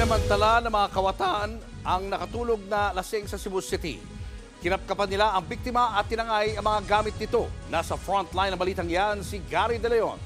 Sinamantala ng mga kawataan ang nakatulog na lasing sa Cebu City. Kinapkapan nila ang biktima at tinangay ang mga gamit nito. Nasa frontline ng balitang yan si Gary De Leon.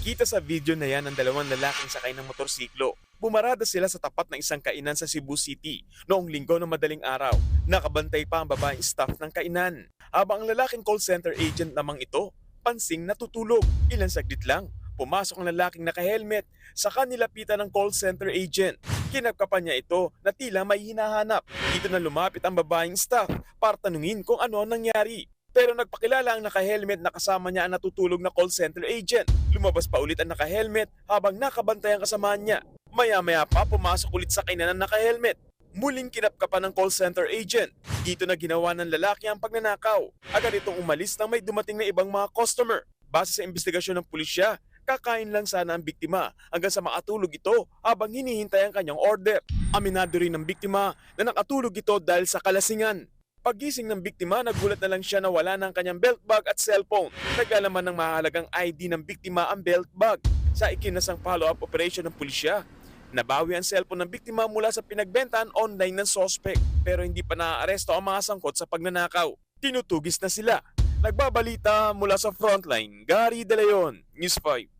Kita sa video na yan ang dalawang lalaking sakay ng motorsiklo. Bumarada sila sa tapat ng isang kainan sa Cebu City noong linggo ng madaling araw. Nakabantay pa ang babaeng staff ng kainan. Habang ang lalaking call center agent namang ito, pansing natutulog. Ilan saglit lang, pumasok ang lalaking naka-helmet sa kanilapitan ng call center agent. Kinapkapan niya ito na tila may hinahanap. Dito na lumapit ang babaeng staff para tanungin kung ano ang nangyari. Pero nagpakilala ang naka-helmet na kasama niya ang natutulog na call center agent. Lumabas pa ulit ang naka-helmet habang nakabantay ang kasamahan niya. Maya-maya pa pumasok ulit sa kainan ng naka-helmet. Muling kinapkapan ng call center agent. Dito na ginawa ng lalaki ang pagnanakaw. Agad itong umalis nang may dumating na ibang mga customer. Base sa investigasyon ng pulisya, kakain lang sana ang biktima hanggang sa makatulog ito habang hinihintay ang kanyang order. Aminado rin ng biktima na nakatulog ito dahil sa kalasingan. Pagising ng biktima, nagulat na lang siya na wala ng kanyang belt bag at cellphone. Naglalaman ng mahalagang ID ng biktima ang belt bag. Sa ikinasang follow-up operation ng pulisya, nabawi ang cellphone ng biktima mula sa pinagbentaan online ng sospek pero hindi pa naaaresto ang mga sangkot sa pagnanakaw. Tinutugis na sila. Nagbabalita mula sa frontline, Gary De Leon, News 5.